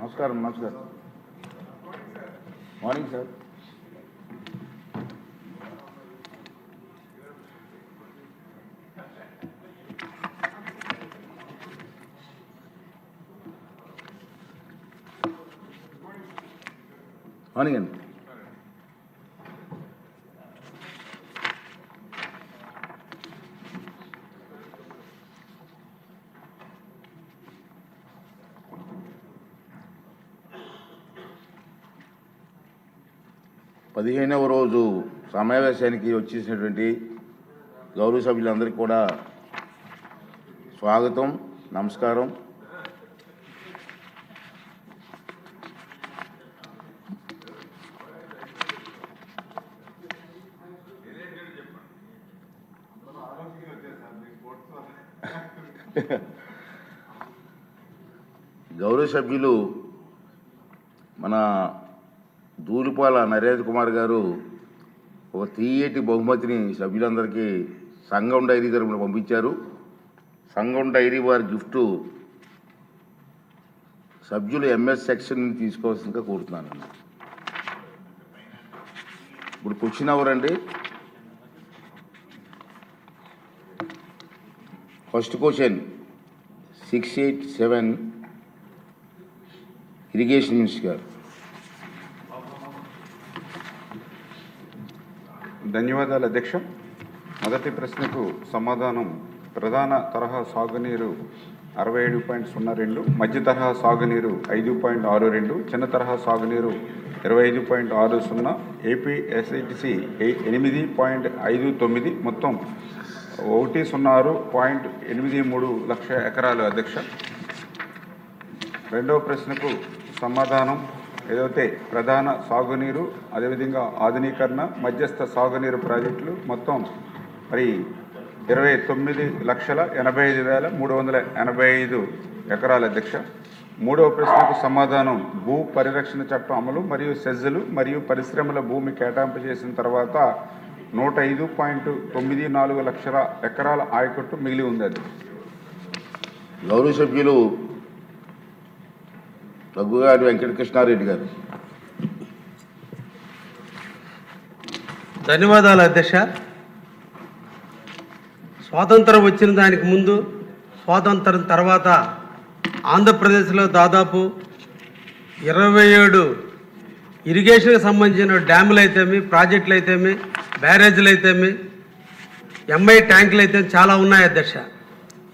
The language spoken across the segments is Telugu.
నమస్కారం నమస్కారం మార్నింగ్ సార్ మార్నింగ్ అండి పదిహేనవ రోజు సమావేశానికి వచ్చేసినటువంటి గౌరవ సభ్యులందరికీ కూడా స్వాగతం నమస్కారం. గౌరవ సభ్యులు మన దూలిపాల నరేంద్ర కుమార్ గారు ఒక తీయటి బహుమతిని సభ్యులందరికీ సంఘం డైరీ తరపున పంపించారు. సంఘం డైరీ వారి గిఫ్ట్ సభ్యులు ఎంఎస్ సెక్షన్ తీసుకోవాల్సిందిగా కోరుతున్నాను. ఇప్పుడు క్వశ్చన్ ఎవరండి? First question six eight seven irrigation minister గారు. ధన్యవాదాలు అధ్యక్ష. మొదటి ప్రశ్నకు సమాధానం ప్రధాన తరహా సాగునీరు అరవై ఏడు పాయింట్ సున్నా రెండు మధ్య తరహా సాగునీరు ఐదు పాయింట్ ఆరు రెండు చిన్న తరహా సాగునీరు ఇరవై ఐదు పాయింట్ ఆరు సున్నా ఏపీఎస్ఐటిసి ఎనిమిది పాయింట్ ఐదు తొమ్మిది మొత్తం ఒకటి సున్నా ఆరు పాయింట్ ఎనిమిది మూడు లక్ష ఎకరాలు అధ్యక్ష. రెండవ ప్రశ్నకు సమాధానం ఏదైతే ప్రధాన సాగునీరు అదేవిధంగా ఆధునీకరణ మధ్యస్థ సాగునీరు ప్రాజెక్టులు మొత్తం మరి ఇరవై తొమ్మిది లక్షల ఎనభై ఐదు వేల మూడు వందల ఎనభై ఐదు ఎకరాల అధ్యక్ష. మూడవ ప్రశ్నకు సమాధానం. భూ పరిరక్షణ చట్టం అమలు మరియు సెజ్జులు మరియు పరిశ్రమల భూమి కేటాయింపు చేసిన తర్వాత నూట ఐదు పాయింట్ తొమ్మిది నాలుగు లక్షల ఎకరాల ఆయకట్టు మిగిలి ఉంది అది గౌరవ సభ్యులు రఘుగారి వెంకటకృష్ణారెడ్డి గారు. ధన్యవాదాలు అధ్యక్ష. స్వాతంత్రం వచ్చిన దానికి ముందు స్వాతంత్రం తర్వాత ఆంధ్రప్రదేశ్లో దాదాపు ఇరవై ఏడు ఇరిగేషన్కి సంబంధించిన డ్యాములు అయితేమి ప్రాజెక్టులు అయితేమి బ్యారేజీలు అయితేమి ఎంఐ ట్యాంకులు అయితే చాలా ఉన్నాయి అధ్యక్ష.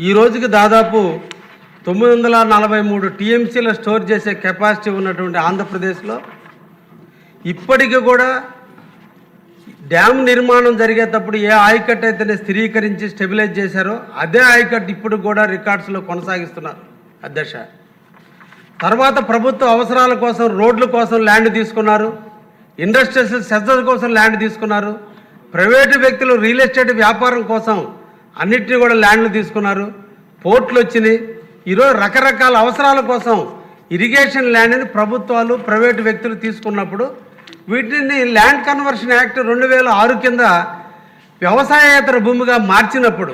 ఈ రోజుకి దాదాపు తొమ్మిది వందల నలభై మూడు టీఎంసీలో స్టోర్ చేసే కెపాసిటీ ఉన్నటువంటి ఆంధ్రప్రదేశ్లో ఇప్పటికీ కూడా డ్యామ్ నిర్మాణం జరిగేటప్పుడు ఏ ఆయకట్ అయితేనే స్థిరీకరించి స్టెబిలైజ్ చేశారో అదే ఆయకట్ ఇప్పుడు కూడా రికార్డ్స్లో కొనసాగిస్తున్నారు అధ్యక్ష. తర్వాత ప్రభుత్వ అవసరాల కోసం రోడ్ల కోసం ల్యాండ్ తీసుకున్నారు. ఇండస్ట్రియల్ సెజర్ కోసం ల్యాండ్ తీసుకున్నారు. ప్రైవేటు వ్యక్తులు రియల్ ఎస్టేట్ వ్యాపారం కోసం అన్నిటినీ కూడా ల్యాండ్లు తీసుకున్నారు. పోర్ట్లు వచ్చినాయి. ఈరోజు రకరకాల అవసరాల కోసం ఇరిగేషన్ ల్యాండ్ని ప్రభుత్వాలు ప్రైవేటు వ్యక్తులు తీసుకున్నప్పుడు వీటిని ల్యాండ్ కన్వర్షన్ యాక్ట్ రెండు వేల ఆరు కింద వ్యవసాయేతర భూమిగా మార్చినప్పుడు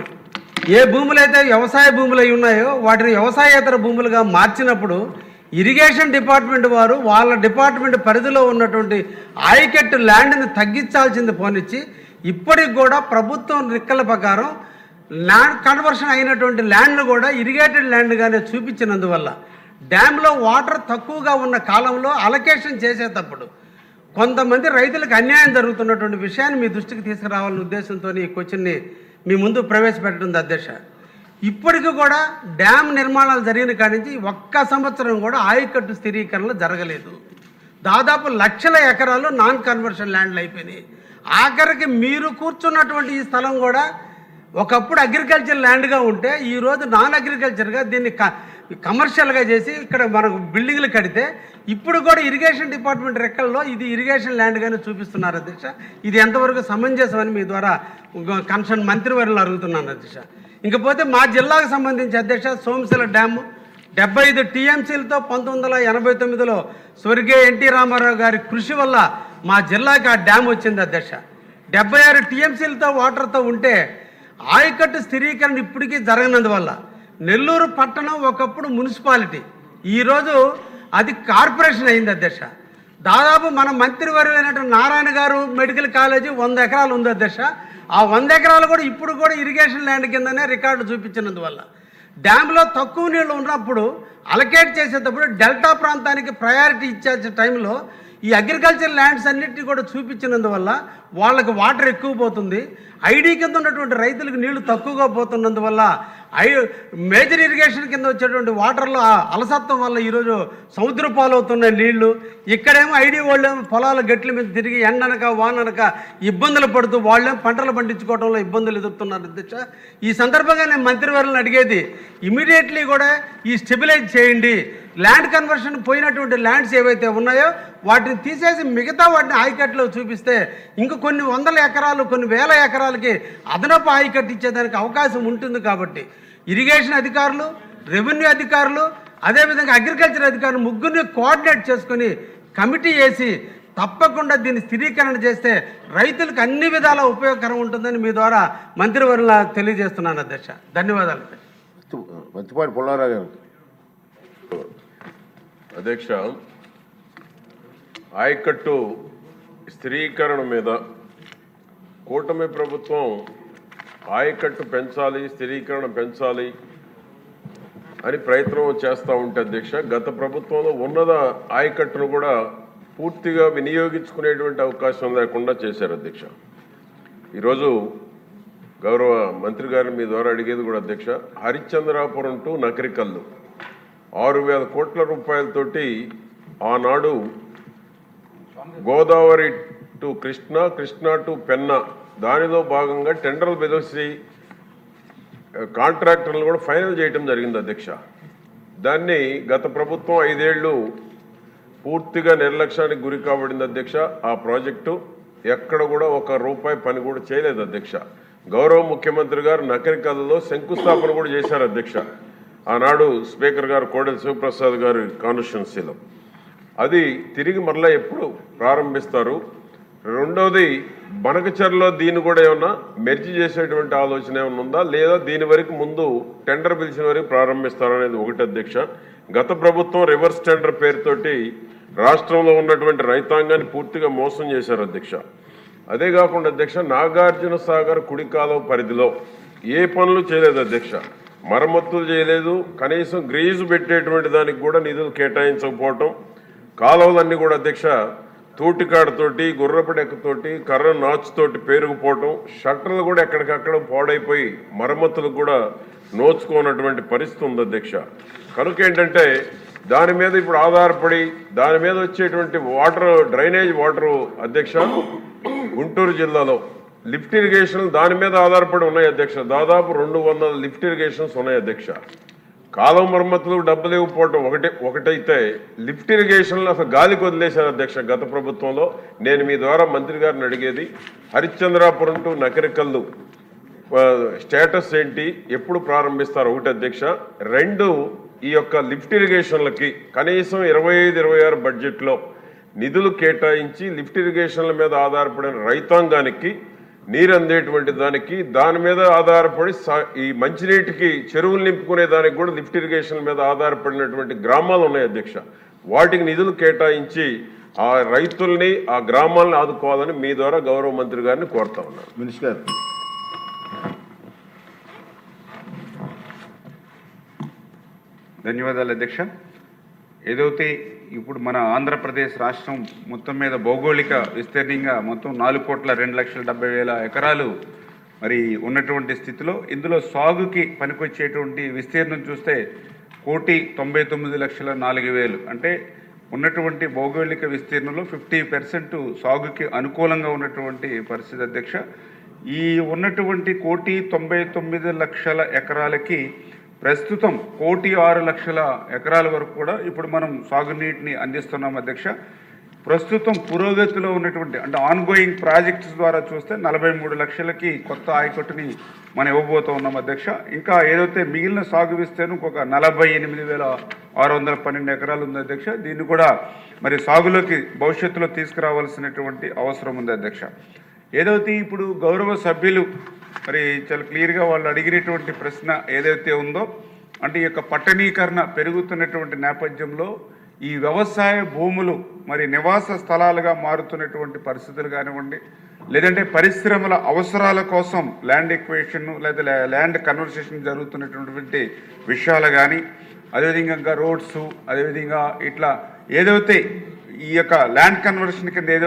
ఏ భూములైతే వ్యవసాయ భూములు అయి ఉన్నాయో వాటిని వ్యవసాయేతర భూములుగా మార్చినప్పుడు ఇరిగేషన్ డిపార్ట్మెంట్ వారు వాళ్ళ డిపార్ట్మెంట్ పరిధిలో ఉన్నటువంటి ఆయకట్టు ల్యాండ్ని తగ్గించాల్సింది పోనిచ్చి ఇప్పటికి కూడా ప్రభుత్వం రిక్కల ప్రకారం ల్యాండ్ కన్వర్షన్ అయినటువంటి ల్యాండ్ను కూడా ఇరిగేటెడ్ ల్యాండ్గానే చూపించినందువల్ల డ్యాంలో వాటర్ తక్కువగా ఉన్న కాలంలో అలొకేషన్ చేసేటప్పుడు కొంతమంది రైతులకు అన్యాయం జరుగుతున్నటువంటి విషయాన్ని మీ దృష్టికి తీసుకురావాలనే ఉద్దేశంతో ఈ క్వశ్చన్ని మీ ముందు ప్రవేశపెట్టడం అధ్యక్ష. ఇప్పటికి కూడా డ్యామ్ నిర్మాణాలు జరిగిన కాడి నుంచి ఒక్క సంవత్సరం కూడా ఆయకట్టు స్థిరీకరణలు జరగలేదు. దాదాపు లక్షల ఎకరాలు నాన్ కన్వర్షన్ ల్యాండ్లు అయిపోయినాయి. ఆఖరికి మీరు కూర్చున్నటువంటి ఈ స్థలం కూడా ఒకప్పుడు అగ్రికల్చర్ ల్యాండ్గా ఉంటే ఈరోజు నాన్ అగ్రికల్చర్గా దీన్ని క కమర్షియల్గా చేసి ఇక్కడ మనకు బిల్డింగ్లు కడితే ఇప్పుడు కూడా ఇరిగేషన్ డిపార్ట్మెంట్ రెక్కల్లో ఇది ఇరిగేషన్ ల్యాండ్గానే చూపిస్తున్నారు అధ్యక్ష. ఇది ఎంతవరకు సమంజసమని మీ ద్వారా కన్సర్న్ మంత్రివర్యులు అడుగుతున్నాను అధ్యక్ష. ఇంకపోతే మా జిల్లాకు సంబంధించి అధ్యక్ష సోమశిల డ్యాము డెబ్బై ఐదు టీఎంసీలతో పంతొమ్మిది వందల ఎనభై తొమ్మిదిలో స్వర్గీయ ఎన్టీ రామారావు గారి కృషి వల్ల మా జిల్లాకి ఆ డ్యామ్ వచ్చింది అధ్యక్ష. డెబ్బై ఆరు టీఎంసీలతో వాటర్తో ఉంటే ఆయకట్టు స్థిరీకరణ ఇప్పటికీ జరగనందువల్ల నెల్లూరు పట్టణం ఒకప్పుడు మున్సిపాలిటీ. ఈరోజు అది కార్పొరేషన్ అయింది అధ్యక్ష. దాదాపు మన మంత్రివర్యులైనటువంటి నారాయణ గారు మెడికల్ కాలేజీ వంద ఎకరాలు ఉంది అధ్యక్ష. ఆ వంద ఎకరాలు కూడా ఇప్పుడు కూడా ఇరిగేషన్ ల్యాండ్ కిందనే రికార్డు చూపించినందువల్ల. డ్యాంలో తక్కువ నీళ్ళు ఉన్నప్పుడు అలకేట్ చేసేటప్పుడు డెల్టా ప్రాంతానికి ప్రయారిటీ ఇచ్చే టైంలో ఈ అగ్రికల్చర్ ల్యాండ్స్ అన్నిటిని కూడా చూపించినందువల్ల వాళ్ళకి వాటర్ ఎక్కువ పోతుంది. ఐడి కింద ఉన్నటువంటి రైతులకు నీళ్ళు తక్కువగా పోతున్నందువల్ల ఐ మేజర్ ఇరిగేషన్ కింద వచ్చేటువంటి వాటర్లో అలసత్వం వల్ల ఈరోజు సముద్ర పాలవుతున్న నీళ్ళు. ఇక్కడేమో ఐడి వాళ్ళేమో పొలాల గట్ల మీద తిరిగి ఎండనక వాననక ఇబ్బందులు పడుతూ వాళ్ళేమో పంటలు పండించుకోవడంలో ఇబ్బందులు ఎదుర్కొన్నారు. అధ్యక్ష ఈ సందర్భంగా నేను మంత్రివర్యులను అడిగేది ఇమీడియట్లీ కూడా ఈ స్టెబిలైజ్ చేయండి. ల్యాండ్ కన్వర్షన్ పోయినటువంటి ల్యాండ్స్ ఏవైతే ఉన్నాయో వాటిని తీసేసి మిగతా వాటిని ఆయకట్లో చూపిస్తే ఇంక కొన్ని వందల ఎకరాలు కొన్ని వేల ఎకరాలకి అదనపు ఆయకట్టు ఇచ్చేదానికి అవకాశం ఉంటుంది కాబట్టి ఇరిగేషన్ అధికారులు రెవెన్యూ అధికారులు అదేవిధంగా అగ్రికల్చర్ అధికారులు ముగ్గురిని కోఆర్డినేట్ చేసుకుని కమిటీ వేసి తప్పకుండా దీన్ని స్థిరీకరణ చేస్తే రైతులకు అన్ని విధాల ఉపయోగకరం ఉంటుందని మీ ద్వారా మంత్రివర్యుల తెలియజేస్తున్నాను అధ్యక్ష. ధన్యవాదాలు. మంచిపాటి పుల్లారావు గారు. అధ్యక్ష ఆయకట్టు స్థిరీకరణ మీద కూటమి ప్రభుత్వం ఆయకట్టు పెంచాలి స్థిరీకరణ పెంచాలి అని ప్రయత్నం చేస్తూ ఉంటే అధ్యక్ష గత ప్రభుత్వంలో ఉన్నద ఆయకట్టును కూడా పూర్తిగా వినియోగించుకునేటువంటి అవకాశం లేకుండా చేశారు అధ్యక్ష. ఈరోజు గౌరవ మంత్రి గారిని మీ ద్వారా అడిగేది కూడా అధ్యక్ష హరిశ్చంద్రాపురం టు నకరికల్లు. ఆరు వేల కోట్ల రూపాయలతోటి ఆనాడు గోదావరి టు కృష్ణ కృష్ణ టు పెన్న దానిలో భాగంగా టెండర్లు పిలిచి కాంట్రాక్టర్లు కూడా ఫైనల్ చేయడం జరిగింది అధ్యక్ష. దాన్ని గత ప్రభుత్వం ఐదేళ్ళు పూర్తిగా నిర్లక్ష్యానికి గురి కాబడింది అధ్యక్ష. ఆ ప్రాజెక్టు ఎక్కడ కూడా ఒక రూపాయి పని కూడా చేయలేదు అధ్యక్ష. గౌరవ ముఖ్యమంత్రి గారు నకరికల్లో శంకుస్థాపన కూడా చేశారు అధ్యక్ష. ఆనాడు స్పీకర్ గారు కోడెల శివప్రసాద్ గారి కాన్స్టిట్యున్సీలో. అది తిరిగి మరలా ఎప్పుడు ప్రారంభిస్తారు? రెండవది బనకచర్లో దీన్ని కూడా ఏమన్నా మెర్చి చేసేటువంటి ఆలోచన ఏమైనా ఉందా? లేదా దీని వరకు ముందు టెండర్ పిలిచిన వరకు ప్రారంభిస్తారనేది ఒకటి అధ్యక్ష. గత ప్రభుత్వం రివర్స్ టెండర్ పేరుతోటి రాష్ట్రంలో ఉన్నటువంటి రైతాంగాన్ని పూర్తిగా మోసం చేశారు అధ్యక్ష. అదే కాకుండా అధ్యక్ష నాగార్జున సాగర్ కుడి పరిధిలో ఏ పనులు చేయలేదు అధ్యక్ష. మరమ్మతులు చేయలేదు. కనీసం గ్రీజు పెట్టేటువంటి దానికి కూడా నిధులు కేటాయించకపోవటం కాలువలన్నీ కూడా అధ్యక్ష తోటికాడతోటి గుర్రపడెక్కతోటి కర్ర నాచుతోటి పేరుకుపోవటం షట్టర్లు కూడా ఎక్కడికక్కడ పాడైపోయి మరమ్మతులు కూడా నోచుకోనటువంటి పరిస్థితి ఉంది అధ్యక్ష. కనుక ఏంటంటే దాని మీద ఇప్పుడు ఆధారపడి దాని మీద వచ్చేటువంటి వాటర్ డ్రైనేజ్ వాటర్ అధ్యక్ష గుంటూరు జిల్లాలో లిఫ్ట్ ఇరిగేషన్ దాని మీద ఆధారపడి ఉన్నాయి అధ్యక్ష. దాదాపు రెండు వందల లిఫ్ట్ ఇరిగేషన్స్ ఉన్నాయి అధ్యక్ష. కాలం మరమ్మతులు డబ్బులు ఇవ్వకపోవటం ఒకటే ఒకటైతే లిఫ్ట్ ఇరిగేషన్లు అసలు గాలికి వదిలేశారు అధ్యక్ష గత ప్రభుత్వంలో. నేను మీ ద్వారా మంత్రి గారిని అడిగేది హరిశ్చంద్రాపురం టు నకరికల్లు స్టేటస్ ఏంటి ఎప్పుడు ప్రారంభిస్తారు ఒకటి అధ్యక్ష. రెండు ఈ యొక్క లిఫ్ట్ ఇరిగేషన్లకి కనీసం ఇరవై ఐదు ఇరవై ఆరు బడ్జెట్లో నిధులు కేటాయించి లిఫ్ట్ ఇరిగేషన్ల మీద ఆధారపడిన రైతాంగానికి నీరు అందేటువంటి దానికి దాని మీద ఆధారపడి ఈ మంచినీటికి చెరువులు నింపుకునే దానికి కూడా లిఫ్ట్ ఇరిగేషన్ మీద ఆధారపడినటువంటి గ్రామాలు ఉన్నాయి అధ్యక్ష. వాటికి నిధులు కేటాయించి ఆ రైతుల్ని ఆ గ్రామాలను ఆదుకోవాలని మీ ద్వారా గౌరవ మంత్రి గారిని కోరుతా ఉన్నాను. మినిస్టర్ ధన్యవాదాలు అధ్యక్ష. ఏదైతే ఇప్పుడు మన ఆంధ్రప్రదేశ్ రాష్ట్రం మొత్తం మీద భౌగోళిక విస్తీర్ణంగా మొత్తం నాలుగు కోట్ల రెండు లక్షల డెబ్బై వేల ఎకరాలు మరి ఉన్నటువంటి స్థితిలో ఇందులో సాగుకి పనికొచ్చేటువంటి విస్తీర్ణం చూస్తే కోటి తొంభై తొమ్మిది లక్షల నాలుగు వేలు. అంటే ఉన్నటువంటి భౌగోళిక విస్తీర్ణంలో ఫిఫ్టీ పర్సెంట్ సాగుకి అనుకూలంగా ఉన్నటువంటి పరిస్థితి అధ్యక్ష. ఈ ఉన్నటువంటి కోటి తొంభై తొమ్మిది లక్షల ఎకరాలకి ప్రస్తుతం కోటి ఆరు లక్షల ఎకరాల వరకు కూడా ఇప్పుడు మనం సాగునీటిని అందిస్తున్నాం అధ్యక్ష. ప్రస్తుతం పురోగతిలో ఉన్నటువంటి అంటే ఆన్గోయింగ్ ప్రాజెక్ట్స్ ద్వారా చూస్తే నలభై మూడు లక్షలకి కొత్త ఆయకట్టుని మనం ఇవ్వబోతూ ఉన్నాం అధ్యక్ష. ఇంకా ఏదైతే మిగిలిన సాగు విస్తీర్ణం ఇంకొక నలభై ఎనిమిది వేల ఆరు వందల పన్నెండు ఎకరాలు ఉంది అధ్యక్ష. దీన్ని కూడా మరి సాగులోకి భవిష్యత్తులో తీసుకురావాల్సినటువంటి అవసరం ఉంది అధ్యక్ష. ఏదైతే ఇప్పుడు గౌరవ సభ్యులు మరి చాలా క్లియర్గా వాళ్ళు అడిగినటువంటి ప్రశ్న ఏదైతే ఉందో అంటే ఈ యొక్క పట్టణీకరణ పెరుగుతున్నటువంటి నేపథ్యంలో ఈ వ్యవసాయ భూములు మరి నివాస స్థలాలుగా మారుతున్నటువంటి పరిస్థితులు కానివ్వండి లేదంటే పరిశ్రమల అవసరాల కోసం ల్యాండ్ ఎక్వేషన్ లేదా ల్యాండ్ కన్వర్సేషన్ జరుగుతున్నటువంటి విషయాలు కానీ అదేవిధంగా ఇంకా రోడ్స్ అదేవిధంగా ఇట్లా ఏదైతే ఈ యొక్క ల్యాండ్ కన్వర్షన్ కింద ఏదో